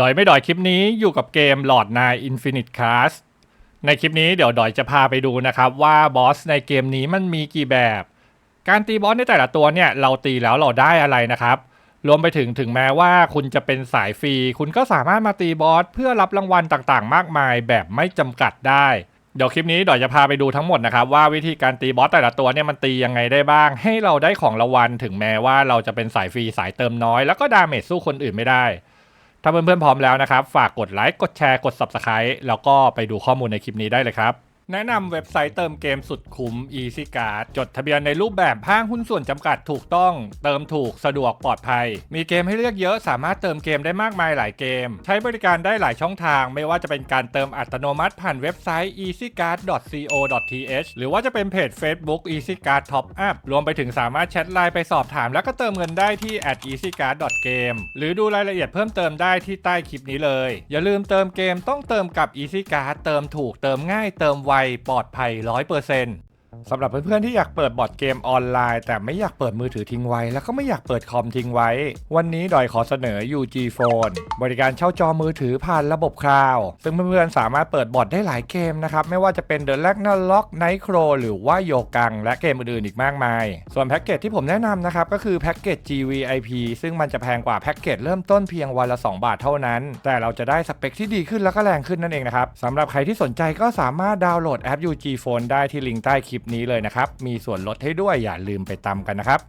ดอยไม่ดอยคลิปนี้อยู่กับเกม Lord 9 Infinite Class ในคลิปนี้เดี๋ยวดอยจะพาไปดูนะครับ ว่าบอสในเกมนี้มันมีกี่แบบ การตีบอสในแต่ละตัวเนี่ย เราตีแล้วเราได้อะไรนะครับ รวมไปถึงถึงแม้ว่าคุณจะเป็นสายฟรี คุณก็สามารถมาตีบอสเพื่อรับรางวัลต่างๆ มากมายแบบไม่จำกัดได้ เดี๋ยวคลิปนี้ดอยจะพาไปดูทั้งหมดนะครับว่าวิธีการตีบอสแต่ละตัวเนี่ยมันตียังไงได้บ้าง ให้เราได้ของรางวัลถึงแม้ว่าเราจะเป็นสายฟรีสายเติมน้อย แล้วก็ดาเมจสู้คนอื่นไม่ได้ ถ้าเพื่อนๆพร้อมแล้วนะครับ ฝากกดไลค์กดแชร์กด Subscribe แล้วก็ไปดูข้อมูลในคลิปนี้ได้เลยครับ แนะนำเว็บไซต์เติมเกมสุดคุ้ม Easy Card จดทะเบียนในรูปแบบห้างหุ้นส่วนจำกัดถูกต้อง เติมถูกสะดวกปลอดภัย มีเกมให้เลือกเยอะสามารถเติมเกมได้มากมายหลายเกม ใช้บริการได้หลายช่องทาง ไม่ว่าจะเป็นการเติมอัตโนมัติผ่านเว็บไซต์ easycard.co.th หรือว่าจะเป็นเพจ Facebook easycard top up รวมไปถึงสามารถแชทไลน์ไปสอบถาม แล้วก็เติมเงินได้ที่ @easycard.game หรือดูรายละเอียดเพิ่มเติมได้ที่ใต้คลิปนี้เลย อย่าลืมเติมเกมต้องเติมกับ easycard เติมถูกเติมง่ายเติมไวปลอดภัย 100% สำหรับเพื่อนๆที่อยากเปิดบอร์ดเกมออนไลน์ แต่ไม่อยากเปิดมือถือทิ้งไว้ แล้วก็ไม่อยากเปิดคอมทิ้งไว้ วันนี้ดอยขอเสนอ UG Phone บริการเช่าจอมือถือผ่านระบบคลาวด์ซึ่งเพื่อนๆสามารถเปิดบอร์ดได้หลายเกมนะครับ ไม่ว่าจะเป็น The Ragnarok Night Crow หรือว่าโยกัง และเกมอื่นๆอีกมากมาย ส่วนแพ็กเกจที่ผมแนะนำนะครับก็คือแพ็กเกจ GVIP ซึ่งมันจะแพงกว่าแพ็กเกจเริ่มต้นเพียงวันละ 2 บาทเท่านั้น แต่เราจะได้สเปคที่ดีขึ้นแล้วก็แรงขึ้นนั่นเองนะครับสำหรับใครที่สนใจก็สามารถดาวน์โหลดแอป UG Phone ได้ที่ลิงก์ใต้คลิปนี้เลยนะครับ มีส่วนลดให้ด้วยอย่าลืมไปตามกันนะครับ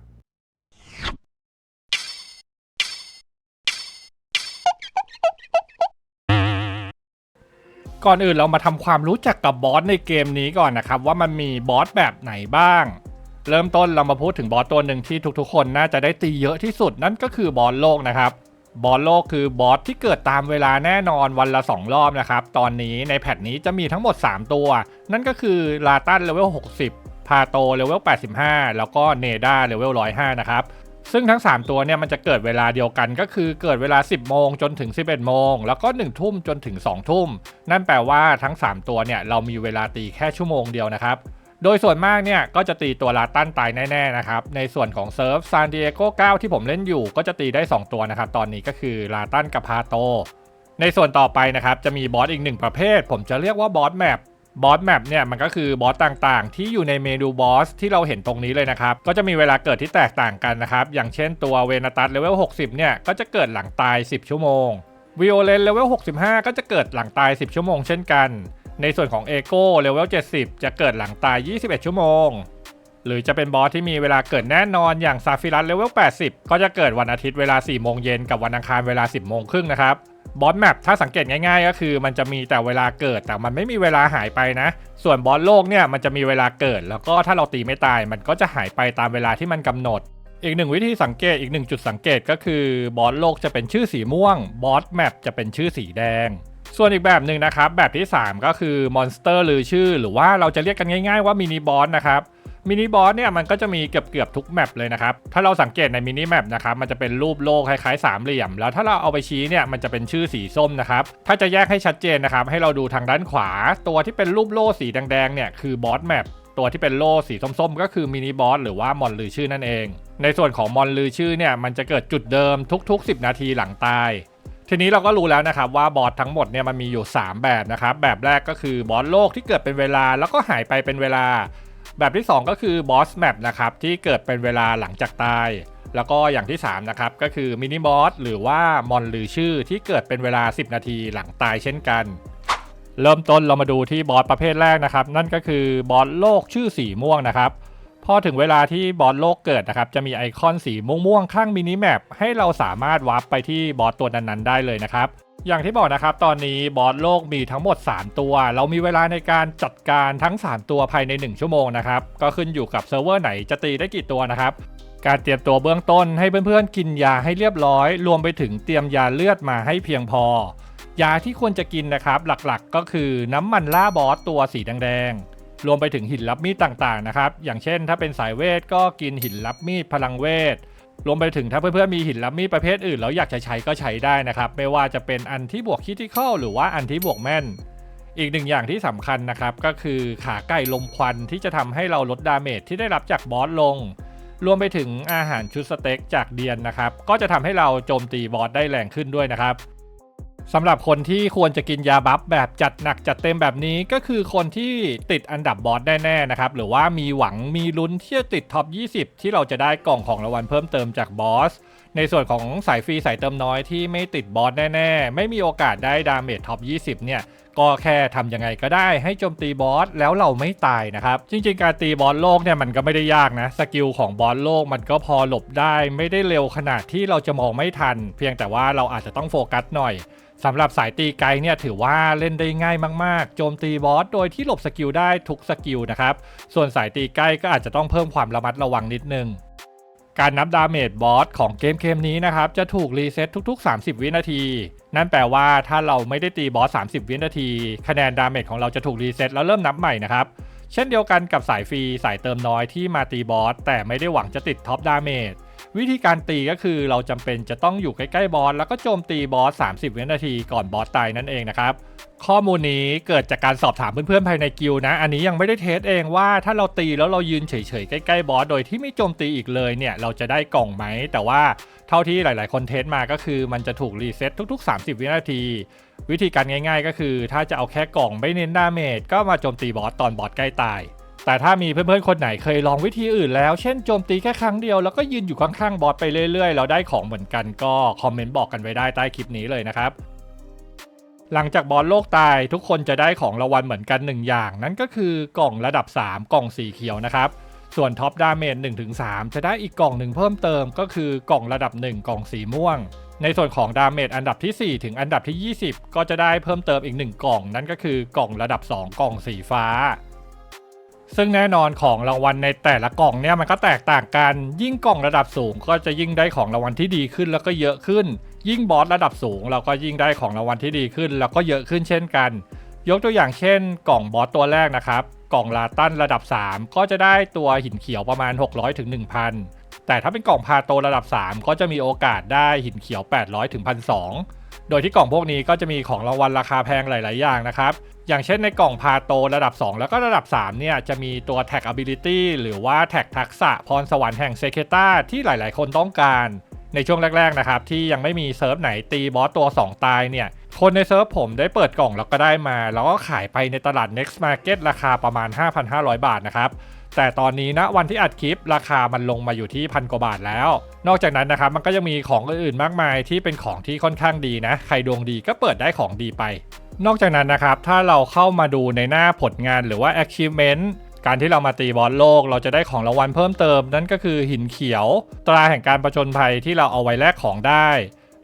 ก่อนอื่นเรามาทำความรู้จักกับบอสในเกมนี้ก่อนนะครับ ว่ามันมีบอสแบบไหนบ้าง เริ่มต้นเรามาพูดถึงบอสตัวหนึ่งที่ทุกๆ คนน่าจะได้ตีเยอะที่สุดนั่นก็คือบอสโลกนะครับ บอสโลกคือบอสที่เกิดตามเวลาแน่นอนวันละ 2 รอบนะครับ ตอนนี้ในแพทนี้จะมีทั้งหมด 3 ตัว นั่นก็คือลาตันเลเวล 60 พาโตเลเวล 85 แล้วก็เนด้าเลเวล 105 นะครับ ซึ่งทั้ง 3 ตัวเนี่ยมันจะเกิดเวลาเดียวกันก็คือเกิดเวลา 10 โมงจนถึง 11 โมง แล้วก็ 1 ทุ่มจนถึง 2 ทุ่ม นั่นแปลว่าทั้ง 3 ตัวเนี่ยเรามีเวลาตีแค่ชั่วโมงเดียวนะครับ โดยส่วนมากเนี่ยก็จะตีตัวลาตันตายแน่ๆนะครับ ในส่วนของเซิร์ฟซานดิเอโก9ที่ผมเล่นอยู่ก็จะตีได้ 2 ตัวนะครับ ตอนนี้ก็คือลาตันกับพาโต ในส่วนต่อไปนะครับ จะมีบอสอีกหนึ่งประเภท ผมจะเรียกว่าบอสแมปบอสแมปเนี่ยมันก็คือบอสต่างๆ ที่อยู่ในเมนูบอสที่เราเห็นตรงนี้เลยนะครับ ก็จะมีเวลาเกิดที่แตกต่างกันนะครับ อย่างเช่นตัวเวนาตัสเลเวล 60 เนี่ย ก็จะเกิดหลังตาย 10 ชั่วโมงวิโอเลนเลเวล 65 ก็จะเกิดหลังตาย 10 ชั่วโมงเช่นกัน ในส่วนของเอโก้เลเวล 70 จะเกิดหลังตาย 21 ชั่วโมง หรือจะเป็นบอสที่มีเวลาเกิดแน่นอนอย่างซาฟิรัสเลเวล 80 ก็จะเกิดวันอาทิตย์เวลา 4 โมงเย็นกับวันอังคารเวลา 10 โมงครึ่งนะครับบอสแมปถ้าสังเกตง่ายๆ ก็คือมันจะมีแต่เวลาเกิดแต่มันไม่มีเวลาหายไปนะ ส่วนบอสโลกเนี่ยมันจะมีเวลาเกิด แล้วก็ถ้าเราตีไม่ตายมันก็จะหายไปตามเวลาที่มันกำหนด อีกหนึ่งวิธีสังเกตอีกหนึ่งจุดสังเกตก็คือบอสโลกจะเป็นชื่อสีม่วงบอสแมปจะเป็นชื่อสีแดง ส่วนอีกแบบหนึ่งนะครับ แบบที่ 3 ก็คือมอนสเตอร์หรือชื่อ หรือว่าเราจะเรียกกันง่ายๆว่ามินิบอสนะครับมินิบอสเนี่ยมันก็จะมีเกือบเกือบๆทุกแมปเลยนะครับ ถ้าเราสังเกตในมินิแมปนะครับ มันจะเป็นรูปโลกคล้ายๆสามเหลี่ยม แล้วถ้าเราเอาไปชี้เนี่ย มันจะเป็นชื่อสีส้มนะครับ ถ้าจะแยกให้ชัดเจนนะครับ ให้เราดูทางด้านขวา ตัวที่เป็นรูปโล่สีแดงๆเนี่ย คือบอสแมป ตัวที่เป็นโล่สีส้มๆ ก็คือมินิบอสหรือว่ามอนลือชื่อนั่นเอง ในส่วนของมอนลือชื่อเนี่ย มันจะเกิดจุดเดิมทุก ๆ 10 นาทีหลังตาย ทีนี้เราก็รู้แล้วนะครับว่าบอสทั้งหมดเนี่ยมันมีอยู่ 3 แบบนะครับ แบบแรกก็คือบอสโลกที่เกิดเป็นเวลาแล้วก็หายไปเป็นเวลา แบบที่ 2 ก็คือบอสแมปนะครับที่เกิดเป็นเวลาหลังจากตาย แล้วก็อย่างที่ 3 นะครับ ก็คือมินิบอสหรือว่ามอนลือชื่อที่เกิดเป็นเวลา 10 นาทีหลังตายเช่นกัน เริ่มต้นเรามาดูที่บอสประเภทแรกนะครับ นั่นก็คือบอสโลกชื่อสีม่วงนะครับ พอถึงเวลาที่บอสโลกเกิดนะครับ จะมีไอคอนสีม่วงๆ ข้างมินิแมปให้เราสามารถวาร์ปไปที่บอสตัวนั้นๆ ได้เลยนะครับ อย่างที่บอกนะครับ ตอนนี้บอสโลกมีทั้งหมด 3 ตัว เรามีเวลาในการจัดการทั้ง 3 ตัวภายใน 1 ชั่วโมงนะครับ ก็ขึ้นอยู่กับเซิร์ฟเวอร์ไหนจะตีได้กี่ตัวนะครับ การเตรียมตัวเบื้องต้นให้เพื่อนๆ กินยาให้เรียบร้อย รวมไปถึงเตรียมยาเลือดมาให้เพียงพอ ยาที่ควรจะกินนะครับ หลักๆ ก็คือน้ำมันล่าบอสตัวสีแดงๆ รวมไปถึงหินรับมีดต่างๆนะครับ อย่างเช่น ถ้าเป็นสายเวทก็กินหินรับมีดพลังเวท รวมไปถึงถ้าเพื่อนๆมีหินรับมีดประเภทอื่น แล้วอยากจะใช้ก็ใช้ได้นะครับ ไม่ว่าจะเป็นอันที่บวกคิติคอลหรือว่าอันที่บวกแม่น อีกหนึ่งอย่างที่สำคัญนะครับก็คือขาไก่ลมควันที่จะทำให้เราลดดาเมจที่ได้รับจากบอสลง รวมไปถึงอาหารชุดสเต็กจากเดียนนะครับ ก็จะทำให้เราโจมตีบอสได้แรงขึ้นด้วยนะครับ สำหรับคนที่ควรจะกินยาบัฟแบบจัดหนักจัดเต็มแบบนี้ก็คือคนที่ติดอันดับบอสแน่ๆนะครับ หรือว่ามีหวังมีลุ้นที่จะติดท็อป 20 ที่เราจะได้กล่องของรางวัลเพิ่มเติมจากบอส ในส่วนของสายฟรีสายเติมน้อยที่ไม่ติดบอสแน่ๆ ไม่มีโอกาสได้ดาเมจท็อป 20 เนี่ยก็แค่ทำยังไงก็ได้ให้โจมตีบอสแล้วเราไม่ตายนะครับ จริง ๆ การตีบอสโลกเนี่ยมันก็ไม่ได้ยากนะ สกิลของบอสโลกมันก็พอหลบได้ ไม่ได้เร็วขนาดที่เราจะมองไม่ทัน เพียงแต่ว่าเราอาจจะต้องโฟกัสหน่อย สำหรับสายตีไกลเนี่ยถือว่าเล่นได้ง่ายมากๆ โจมตีบอสโดยที่หลบสกิลได้ทุกสกิลนะครับ ส่วนสายตีใกล้ก็อาจจะต้องเพิ่มความระมัดระวังนิดนึง การนับดาเมจบอสของเกมเกมนี้นะครับ จะถูกรีเซ็ตทุก ๆ 30 วินาที นั่นแปลว่าถ้าเราไม่ได้ตีบอส 30 วินาที คะแนนดาเมจของเราจะถูกรีเซ็ตแล้วเริ่มนับใหม่นะครับ เช่นเดียวกันกับสายฟรีสายเติมน้อยที่มาตีบอสแต่ไม่ได้หวังจะติดท็อปดาเมจ วิธีการตีก็คือเราจำเป็นจะต้องอยู่ใกล้ๆบอสแล้วก็โจมตีบอส 30 วินาทีก่อนบอสตายนั่นเองนะครับ ข้อมูลนี้เกิดจากการสอบถามเพื่อนๆภายในกิลด์นะ อันนี้ยังไม่ได้เทสเองว่าถ้าเราตีแล้วเรายืนเฉยๆใกล้ๆบอสโดยที่ไม่โจมตีอีกเลยเนี่ยเราจะได้กล่องไหม แต่ว่าเท่าที่หลายๆคนเทสมาก็คือมันจะถูกรีเซ็ตทุก ๆ 30 วินาที วิธีการง่าย ๆ ก็คือ ถ้าจะเอาแค่กล่องไม่เน้นดาเมจก็มาโจมตีบอสตอนบอสใกล้ตาย แต่ถ้ามีเพื่อนๆ คนไหนเคยลองวิธีอื่นแล้ว เช่นโจมตีแค่ครั้งเดียวแล้วก็ยืนอยู่ข้างๆบอสไปเรื่อยๆ แล้วได้ของเหมือนกันก็คอมเมนต์บอกกันไว้ได้ใต้คลิปนี้เลยนะครับ หลังจากบอสโลกตายทุกคนจะได้ของรางวัลเหมือนกัน 1 อย่าง นั่นก็คือกล่องระดับ 3 กล่องสีเขียวนะครับ ส่วนท็อปดาเมจ1-3 จะได้อีกกล่องหนึ่งเพิ่มเติม ก็คือกล่องระดับ 1 กล่องสีม่วง ในส่วนของดาเมจอันดับที่ 4 ถึงอันดับที่ 20 ก็จะได้เพิ่มเติมอีก 1 กล่อง นั่นก็คือกล่องระดับ 2 กล่องสีฟ้า ซึ่งแน่นอนของรางวัลในแต่ละกล่องเนี่ยมันก็แตกต่างกัน ยิ่งกล่องระดับสูงก็จะยิ่งได้ของรางวัลที่ดีขึ้นแล้วก็เยอะขึ้น ยิ่งบอสระดับสูง เราก็ยิ่งได้ของรางวัลที่ดีขึ้น แล้วก็เยอะขึ้นเช่นกัน ยกตัวอย่างเช่น กล่องบอสตัวแรกนะครับกล่องลาตันระดับ 3 ก็จะได้ตัวหินเขียวประมาณ 600ถึง1,000แต่ถ้าเป็นกล่องพาโตระดับ 3 ก็จะมีโอกาสได้หินเขียว 800ถึง1,200 โดยที่กล่องพวกนี้ก็จะมีของรางวัลราคาแพงหลาย ๆ อย่างนะครับ อย่างเช่นในกล่องพาโตระดับ 2 แล้วก็ระดับ 3 เนี่ย จะมีตัวแท็ก ability หรือว่าแท็กทักษะพรสวรรค์แห่งเซเคต้าที่หลาย ๆ คนต้องการ ในช่วงแรก ๆ นะครับ ที่ยังไม่มีเซิร์ฟไหนตีบอสตัว 2 ตายเนี่ย คนในเซิร์ฟผมได้เปิดกล่องแล้วก็ได้มา แล้วก็ขายไปในตลาด Next Market ราคาประมาณ 5,500 บาทนะครับ แต่ตอนนี้ณวันที่อัดคลิปราคามันลงมาอยู่ที่พันกว่าบาทแล้ว นอกจากนั้นนะครับมันก็ยังมีของอื่นๆมากมายที่เป็นของที่ค่อนข้างดีนะ ใครดวงดีก็เปิดได้ของดีไป นอกจากนั้นนะครับถ้าเราเข้ามาดูในหน้าผลงานหรือว่า achievement การที่เรามาตีบอลโลกเราจะได้ของรางวัลเพิ่มเติมนั่นก็คือหินเขียว ตราแห่งการประจนภัยที่เราเอาไว้แลกของได้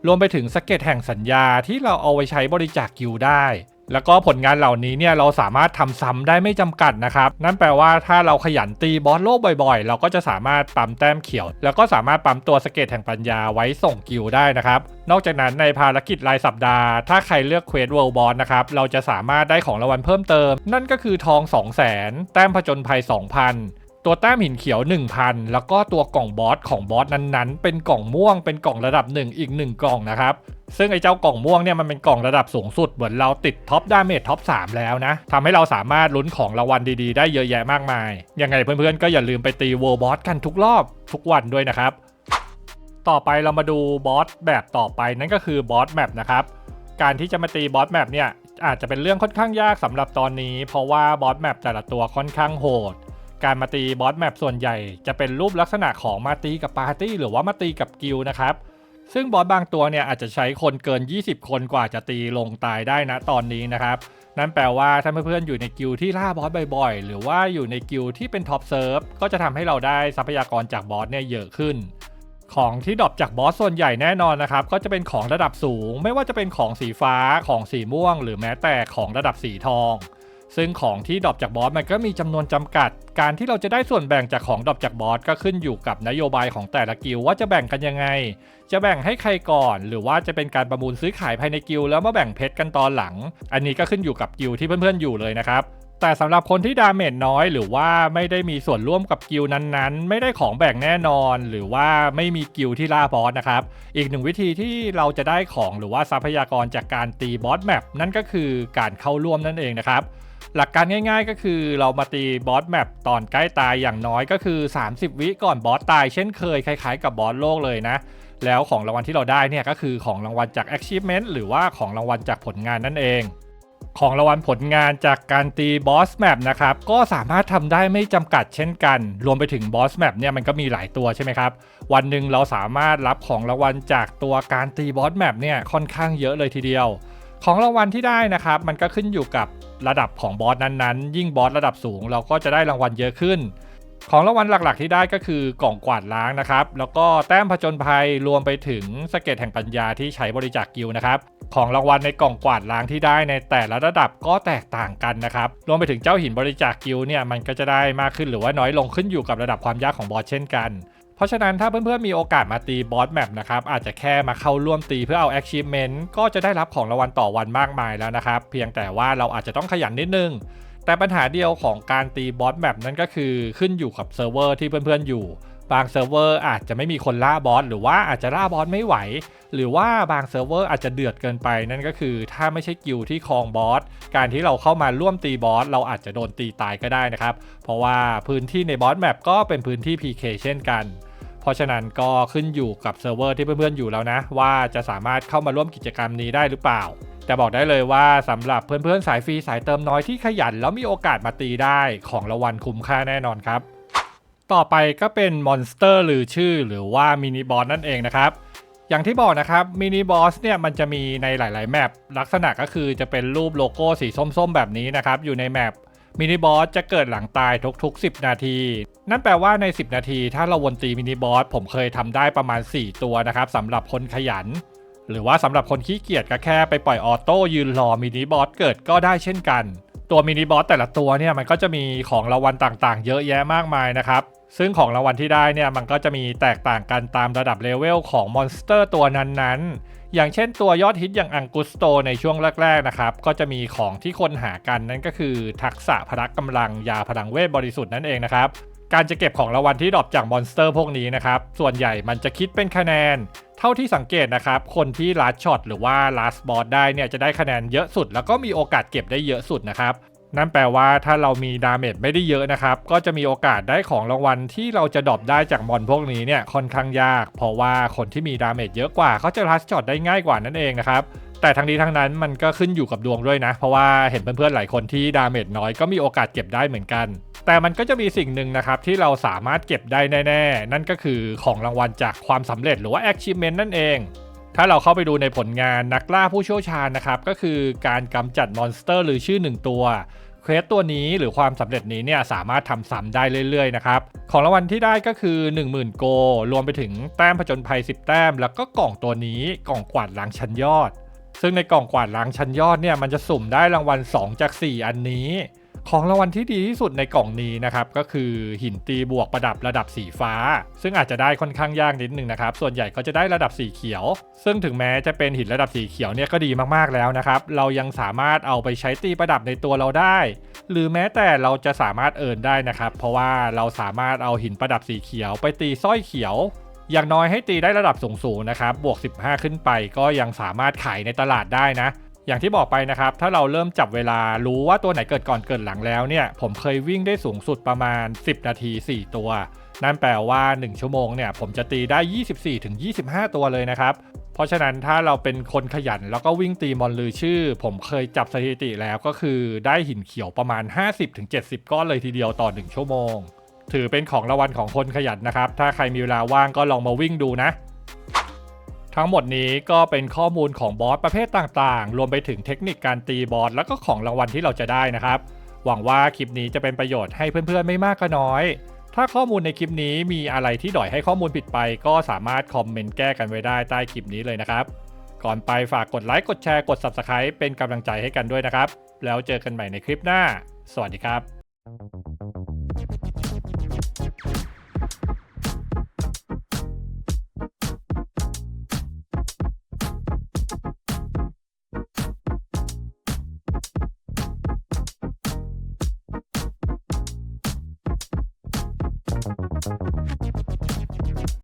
รวมไปถึงสเก็ตแห่งสัญญาที่เราเอาไว้ใช้บริจาคกิลด์ได้ แล้วก็ผลงานเหล่านี้เนี่ยเราสามารถทำซ้ำได้ไม่จำกัดนะครับ นั่นแปลว่าถ้าเราขยันตีบอสโลกบ่อยๆ เราก็จะสามารถปั๊มแต้มเขียว แล้วก็สามารถปั๊มตัวสเก็ตแห่งปัญญาไว้ส่งกิลได้นะครับ นอกจากนั้นในภารกิจรายสัปดาห์ ถ้าใครเลือกเควสเวิลด์บอสนะครับ เราจะสามารถได้ของรางวัลเพิ่มเติม นั่นก็คือทอง 2 0 0 0 0 0แต้มผจญภัย 2,000 ตัวแต้มหินเขียว 1,000 แล้วก็ตัวกล่องบอสของบอสนั้นๆ เป็นกล่องม่วงเป็นกล่องระดับ 1 อีก 1 กล่องนะครับ ซึ่งไอ้เจ้ากล่องม่วงเนี่ยมันเป็นกล่องระดับสูงสุด เหมือนเราติดท็อปดาเมจท็อป 3 แล้วนะทำให้เราสามารถลุ้นของรางวัลดีๆ ได้เยอะแยะมากมาย ยังไงเพื่อนๆ ก็อย่าลืมไปตีเวอร์บอสกันทุกรอบทุกวันด้วยนะครับ ต่อไปเรามาดูบอสแบบต่อไปนั่นก็คือบอสแมปนะครับ การที่จะมาตีบอสแมปเนี่ยอาจจะเป็นเรื่องค่อนข้างยากสำหรับตอนนี้ เพราะว่าบอสแมปแต่ละตัวค่อนข้างโหด การมาตีบอสแมปส่วนใหญ่ จะเป็นรูปลักษณะของมาตีกับปาร์ตี้หรือว่ามาตีกับกิลนะครับ ซึ่งบอสบางตัวเนี่ยอาจจะใช้คนเกิน 20 คนกว่าจะตีลงตายได้นะตอนนี้นะครับ นั่นแปลว่าถ้าเพื่อนๆอยู่ในกิลที่ล่าบอสบ่อยๆ หรือว่าอยู่ในกิลที่เป็นท็อปเซิร์ฟก็จะทำให้เราได้ทรัพยากรจากบอสเนี่ยเยอะขึ้นของที่ดรอปจากบอสส่วนใหญ่แน่นอนนะครับ ก็จะเป็นของระดับสูง ไม่ว่าจะเป็นของสีฟ้าของสีม่วง หรือแม้แต่ของระดับสีทอง ซึ่งของที่ดรอปจากบอสมันก็มีจำนวนจำกัด การที่เราจะได้ส่วนแบ่งจากของดรอปจากบอสก็ขึ้นอยู่กับนโยบายของแต่ละกิลดว่าจะแบ่งกันยังไง จะแบ่งให้ใครก่อน หรือว่าจะเป็นการประมูลซื้อขายภายในกิลแล้วมาแบ่งเพชรกันตอนหลัง อันนี้ก็ขึ้นอยู่กับกิลที่เพื่อนๆอยู่เลยนะครับแต่สำหรับคนที่ดาเมจน้อยหรือว่าไม่ได้มีส่วนร่วมกับกิลนั้นๆ ไม่ได้ของแบ่งแน่นอน หรือว่าไม่มีกิลที่ล่าบอสนะครับ อีกหนึ่งวิธีที่เราจะได้ของหรือว่าทรัพยากรจากการตีบอสแมปนั่นก็คือการเข้าร่วมนั่นเองนะครับ หลักการง่ายๆ ก็คือเรามาตีบอสแมปตอนใกล้ตายอย่างน้อยก็คือ 30 วิก่อนบอสตายเช่นเคยคล้ายๆ กับบอสโลกเลยนะ แล้วของรางวัลที่เราได้เนี่ยก็คือของรางวัลจาก achievement หรือว่าของรางวัลจากผลงานนั่นเอง ของรางวัลผลงานจากการตีบอสแมปนะครับก็สามารถทำได้ไม่จำกัดเช่นกัน รวมไปถึงบอสแมปเนี่ยมันก็มีหลายตัวใช่ไหมครับ วันหนึ่งเราสามารถรับของรางวัลจากตัวการตีบอสแมปเนี่ยค่อนข้างเยอะเลยทีเดียว ของรางวัลที่ได้นะครับมันก็ขึ้นอยู่กับ ระดับของบอสนั้นๆ ยิ่งบอสระดับสูง เราก็จะได้รางวัลเยอะขึ้น ของรางวัลหลักๆ ที่ได้ก็คือกล่องกวาดล้างนะครับ แล้วก็แต้มผจญภัยรวมไปถึงสเก็ตแห่งปัญญาที่ใช้บริจาคกิลนะครับของรางวัลในกล่องกวาดล้างที่ได้ในแต่ละระดับก็แตกต่างกันนะครับ รวมไปถึงเจ้าหินบริจาคกิลเนี่ยมันก็จะได้มากขึ้นหรือว่าน้อยลงขึ้นอยู่กับระดับความยากของบอสเช่นกัน เพราะฉะนั้นถ้าเพื่อนๆมีโอกาสมาตีบอสแมปนะครับอาจจะแค่มาเข้าร่วมตีเพื่อเอา achievement ก็จะได้รับของรางวัลต่อวันมากมายแล้วนะครับ เพียงแต่ว่าเราอาจจะต้องขยันนิดนึง แต่ปัญหาเดียวของการตีบอสแมปนั่นก็คือขึ้นอยู่กับเซิร์ฟเวอร์ที่เพื่อนๆอยู่บางเซิร์ฟเวอร์อาจจะไม่มีคนล่าบอสหรือว่าอาจจะล่าบอสไม่ไหว หรือว่าบางเซิร์ฟเวอร์อาจจะเดือดเกินไปนั่นก็คือ ถ้าไม่ใช่กิลที่ครองบอสการที่เราเข้ามาร่วมตีบอสเราอาจจะโดนตีตายก็ได้นะครับ เพราะว่าพื้นที่ในบอสแมปก็เป็นพื้นที่ PK เช่นกัน เพราะฉะนั้นก็ขึ้นอยู่กับเซิร์ฟเวอร์ที่เพื่อนๆอยู่แล้วนะ ว่าจะสามารถเข้ามาร่วมกิจกรรมนี้ได้หรือเปล่า แต่บอกได้เลยว่าสำหรับเพื่อนๆสายฟรีสายเติมน้อยที่ขยัน แล้วมีโอกาสมาตีได้ของรางวัลคุ้มค่าแน่นอนครับ ต่อไปก็เป็นมอนสเตอร์หรือชื่อหรือว่ามินิบอสนั่นเองนะครับอย่างที่บอกนะครับมินิบอสเนี่ยมันจะมีในหลาย ๆ แมปลักษณะก็คือจะเป็นรูปโลโก้สีส้ม ๆ แบบนี้นะครับ อยู่ในแมปมินิบอสจะเกิดหลังตายทุก ๆ 10 นาที นั่นแปลว่าใน 10 นาที ถ้าเราวนตีมินิบอสผมเคยทำได้ประมาณ 4 ตัวนะครับสำหรับคนขยัน หรือว่าสำหรับคนขี้เกียจก็แค่ไปปล่อยออโต้ยืนรอมินิบอสเกิดก็ได้เช่นกัน ตัวมินิบอสแต่ละตัวเนี่ยมันก็จะมีของรางวัลต่างๆ เยอะแยะมากมายนะครับซึ่งของรางวัลที่ได้เนี่ยมันก็จะมีแตกต่างกันตามระดับเลเวลของมอนสเตอร์ตัวนั้นๆ อย่างเช่นตัวยอดฮิตอย่างอังกุสโตในช่วงแรกๆนะครับ ก็จะมีของที่คนหากันนั่นก็คือทักษะพละกำลังยาพลังเวทบริสุทธิ์นั่นเองนะครับ การจะเก็บของรางวัลที่ดรอปจากมอนสเตอร์พวกนี้นะครับ ส่วนใหญ่มันจะคิดเป็นคะแนน เท่าที่สังเกตนะครับ คนที่ลัดช็อตหรือว่าลัสบอสได้เนี่ยจะได้คะแนนเยอะสุด แล้วก็มีโอกาสเก็บได้เยอะสุดนะครับ นั่นแปลว่าถ้าเรามีดาเมจไม่ได้เยอะนะครับ ก็จะมีโอกาสได้ของรางวัลที่เราจะดรอปได้จากมอนพวกนี้เนี่ยค่อนข้างยาก เพราะว่าคนที่มีดาเมจเยอะกว่าเขาจะลัดช็อตได้ง่ายกว่านั่นเองนะครับแต่ทั้งนี้ทั้งนั้นมันก็ขึ้นอยู่กับดวงด้วยนะ เพราะว่าเห็นเพื่อนๆหลายคนที่ดาเมจน้อยก็มีโอกาสเก็บได้เหมือนกัน แต่มันก็จะมีสิ่งหนึ่งนะครับที่เราสามารถเก็บได้แน่ๆ นั่นก็คือของรางวัลจากความสำเร็จหรือว่า achievement นั่นเอง ถ้าเราเข้าไปดูในผลงานนักล่าผู้เชี่ยวชาญนะครับก็คือการกำจัดมอนสเตอร์ หรือชื่อหนึ่งตัวเควสตัวนี้หรือความสำเร็จนี้เนี่ยสามารถทำซ้ำได้เรื่อยๆนะครับของรางวัลที่ได้ก็คือ 10,000 โก รวมไปถึงแต้มผจญภัย 10 แต้ม แล้วก็กล่องตัวนี้กล่องกวาดล้างชั้นยอด ซึ่งในกล่องกวาดล้างชั้นยอดเนี่ยมันจะสุ่มได้รางวัล 2 จาก 4 อันนี้ ของรางวัลที่ดีที่สุดในกล่องนี้นะครับก็คือหินตีบวกประดับระดับสีฟ้า ซึ่งอาจจะได้ค่อนข้างยากนิดนึงนะครับส่วนใหญ่ก็จะได้ระดับสีเขียว ซึ่งถึงแม้จะเป็นหินระดับสีเขียวเนี่ยก็ดีมากๆแล้วนะครับเรายังสามารถเอาไปใช้ตีประดับในตัวเราได้ หรือแม้แต่เราจะสามารถเอินได้นะครับเพราะว่าเราสามารถเอาหินประดับสีเขียว ไปตีสร้อยเขียวอย่างน้อยให้ตีได้ระดับสูงๆนะครับ บวก 15 ขึ้นไปก็ยังสามารถขายในตลาดได้นะ อย่างที่บอกไปนะครับ ถ้าเราเริ่มจับเวลารู้ว่าตัวไหนเกิดก่อนเกิดหลังแล้วเนี่ย ผมเคยวิ่งได้สูงสุดประมาณ 10 นาที 4 ตัว นั่นแปลว่า 1 ชั่วโมงเนี่ย ผมจะตีได้ 24-25 ตัวเลยนะครับ เพราะฉะนั้นถ้าเราเป็นคนขยันแล้วก็วิ่งตีมอนลือชื่อ ผมเคยจับสถิติแล้วก็คือได้หินเขียวประมาณ 50-70 ก้อนเลยทีเดียวต่อ 1 ชั่วโมง ถือเป็นของรางวัลของคนขยันนะครับ ถ้าใครมีเวลาว่างก็ลองมาวิ่งดูนะ ทั้งหมดนี้ก็เป็นข้อมูลของบอสประเภทต่างๆ รวมไปถึงเทคนิคการตีบอสแล้วก็ของรางวัลที่เราจะได้นะครับ หวังว่าคลิปนี้จะเป็นประโยชน์ให้เพื่อนๆไม่มากก็น้อย ถ้าข้อมูลในคลิปนี้มีอะไรที่ด่อยให้ข้อมูลผิดไป ก็สามารถคอมเมนต์แก้กันไว้ได้ใต้คลิปนี้เลยนะครับ ก่อนไปฝากกดไลค์กดแชร์กด Subscribe เป็นกำลังใจให้กันด้วยนะครับ แล้วเจอกันใหม่ในคลิปหน้า สวัสดีครับ